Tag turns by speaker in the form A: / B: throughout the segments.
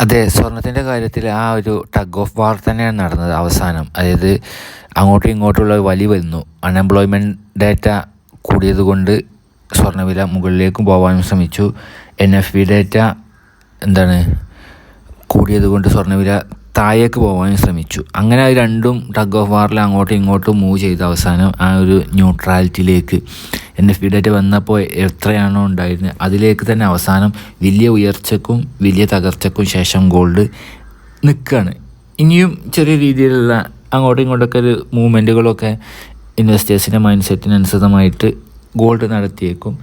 A: അതെ സ്വർണത്തിന്റെ കാര്യത്തിൽ ആ ഒരു ടഗ് ഓഫ് വാർ തന്നെയാണ് നടന്നത് അവസാനം. അതായത് അങ്ങോട്ടും ഇങ്ങോട്ടുള്ള വലി വരുന്നു. അൺഎംപ്ലോയ്മെന്റ് ഡാറ്റ കൂടിയതുകൊണ്ട് സ്വർണവില മുകളിലേക്കും പോകാനും ശ്രമിച്ചു. എൻ എഫ് ബി ഡാറ്റ എന്താണ്? കൂടിയതുകൊണ്ട് സ്വർണവില താഴേക്ക് പോകാനും ശ്രമിച്ചു. അങ്ങനെ അത് രണ്ടും ടഗ് ഓഫ് വാറിൽ അങ്ങോട്ടും ഇങ്ങോട്ടും മൂവ് ചെയ്ത അവസാനം ആ ഒരു ന്യൂട്രാലിറ്റിയിലേക്ക് എൻ എഫ് ബി ഡേറ്റ് വന്നപ്പോൾ എത്രയാണോ ഉണ്ടായിരുന്നത് അതിലേക്ക് തന്നെ അവസാനം വലിയ ഉയർച്ചക്കും വലിയ തകർച്ചക്കും ശേഷം ഗോൾഡ് നിൽക്കുകയാണ് ഇനിയും ചെറിയ രീതിയിലുള്ള അങ്ങോട്ടും ഇങ്ങോട്ടൊക്കെ ഒരു മൂവ്മെന്റുകളൊക്കെ ഇൻവെസ്റ്റേഴ്സിന്റെ മൈൻഡ് സെറ്റിനനുസൃതമായിട്ട് ഗോൾഡ് നടത്തിയേക്കും.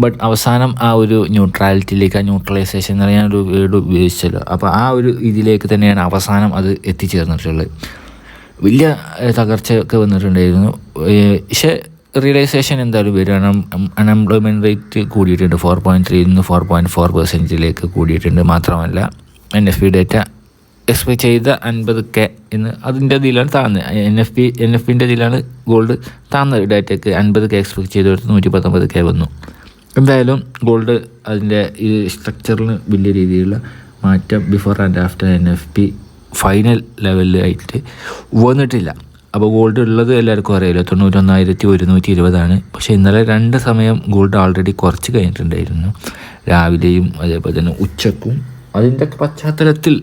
A: ബട്ട് അവസാനം ആ ഒരു ന്യൂട്രാലിറ്റിയിലേക്ക് ആ ന്യൂട്രലൈസേഷൻ എന്ന് പറയാൻ ഒരു വേർഡ് ഉപയോഗിച്ചല്ലോ. അപ്പോൾ ആ ഒരു ഇതിലേക്ക് തന്നെയാണ് അവസാനം അത് എത്തിച്ചേർന്നിട്ടുള്ളത്. വലിയ തകർച്ചയൊക്കെ വന്നിട്ടുണ്ടായിരുന്നു. പക്ഷേ റിയലൈസേഷൻ എന്തായാലും വരും. അൺഎംപ്ലോയ്മെന്റ് റേറ്റ് കൂടിയിട്ടുണ്ട്. ഫോർ പോയിന്റ് ത്രീയിൽ നിന്ന് ഫോർ പോയിന്റ് ഫോർ പെർസെന്റിലേക്ക് കൂടിയിട്ടുണ്ട്. മാത്രമല്ല N F P data expect ചെയ്ത അൻപത് കെ എന്ന് അതിന്റെ ഇതിലാണ് താഴ്ന്നത് N F P N F പിന്റെ ഇതിലാണ് ഗോൾഡ് താഴ്ന്നത് ഡേറ്റയ്ക്ക് അൻപത് കെ എക്സ്പെക്ട് ചെയ്തെടുത്ത് നൂറ്റി പത്തൊമ്പത് കെ വന്നു. എന്തായാലും ഗോൾഡ് അതിന്റെ ഈ സ്ട്രക്ചറിന് വലിയ രീതിയിലുള്ള മാറ്റം before and after N F P final ലെവലിലായിട്ട് വന്നിട്ടില്ല. അപ്പോൾ ഗോൾഡ് ഉള്ളത് എല്ലാവർക്കും അറിയാലോ. തൊണ്ണൂറ്റൊന്നായിരത്തി ഒരുന്നൂറ്റി ഇരുപതാണ്. പക്ഷേ ഇന്നലെ രണ്ട് സമയം ഗോൾഡ് ഓൾറെഡി കുറച്ച് കഴിഞ്ഞിട്ടുണ്ടായിരുന്നു. രാവിലെയും അതേപോലെ തന്നെ ഉച്ചക്കും. അതിന്റെ പശ്ചാത്തലത്തിൽ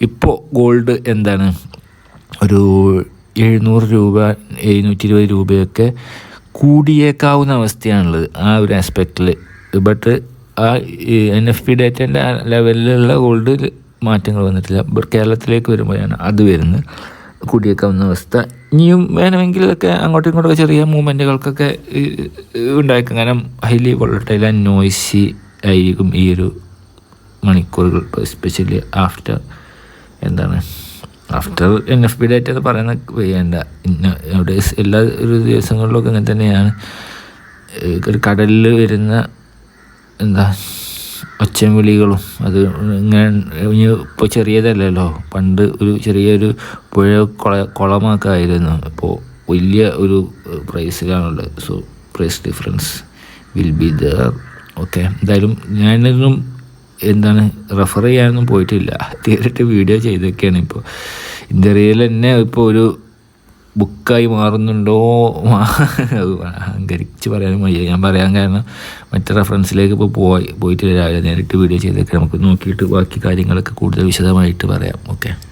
A: ഇപ്പോൾ ഗോൾഡ് എന്താണ്? ഒരു എഴുന്നൂറ് രൂപ എഴുന്നൂറ്റി ഇരുപത് രൂപയൊക്കെ കൂടിയേക്കാവുന്ന അവസ്ഥയാണുള്ളത് ആ ഒരു ആസ്പെക്റ്റിൽ ബട്ട് ആ എൻ എഫ് പി ഡേറ്റന്റെ ലെവലിലുള്ള ഗോൾഡ് മാറ്റങ്ങൾ വന്നിട്ടില്ല. കേരളത്തിലേക്ക് വരുമ്പോഴാണ് അത് വരുന്നത്. കൂടിയേക്കാവുന്ന അവസ്ഥ. ഇനിയും വേണമെങ്കിലൊക്കെ അങ്ങോട്ടും ഇങ്ങോട്ടൊക്കെ ചെറിയ മൂവ്മെന്റുകൾക്കൊക്കെ ഉണ്ടായേക്കും. കാരണം ഹൈലി വോളട്ടൈൽ ആൻഡ് നോയ്സി ആയിരിക്കും ഈ ഒരു മണിക്കൂറുകൾ എസ്പെഷ്യലി ആഫ്റ്റർ എന്താണ് after N F B date എന്ന് പറയുന്ന വേണ്ട. അവിടെ എല്ലാ ഒരു ദിവസങ്ങളിലൊക്കെ ഇങ്ങനെ തന്നെയാണ്. ഒരു കടലിൽ വരുന്ന എന്താ ഒച്ചയും വിളികളും അത് ഇങ്ങനെ ഇപ്പോൾ ചെറിയതല്ലല്ലോ. പണ്ട് ഒരു ചെറിയൊരു പുഴ കുള കുളമൊക്കെ ആയിരുന്നു. ഇപ്പോൾ വലിയ ഒരു പ്രൈസിലാണുള്ളത്. So price difference will be there. Okay. എന്തായാലും ഞാനൊന്നും എന്താണ് റെഫർ ചെയ്യാനൊന്നും പോയിട്ടില്ല. തീർച്ചയായിട്ടും വീഡിയോ ചെയ്തൊക്കെയാണ് ഇപ്പോൾ. ഇന്ത്യയിൽ തന്നെ ഇപ്പോൾ ഒരു ബുക്കായി മാറുന്നുണ്ടോ? അത് അഹങ്കരിച്ച് പറയാനും വയ്യ. ഞാൻ പറയാൻ കാരണം മറ്റേ റെഫറൻസിലേക്ക് ഇപ്പോൾ പോയി പോയിട്ട് രാവിലെ നേരിട്ട് വീഡിയോ ചെയ്തൊക്കെ. നമുക്ക് നോക്കിയിട്ട് ബാക്കി കാര്യങ്ങളൊക്കെ കൂടുതൽ വിശദമായിട്ട് പറയാം. ഓക്കെ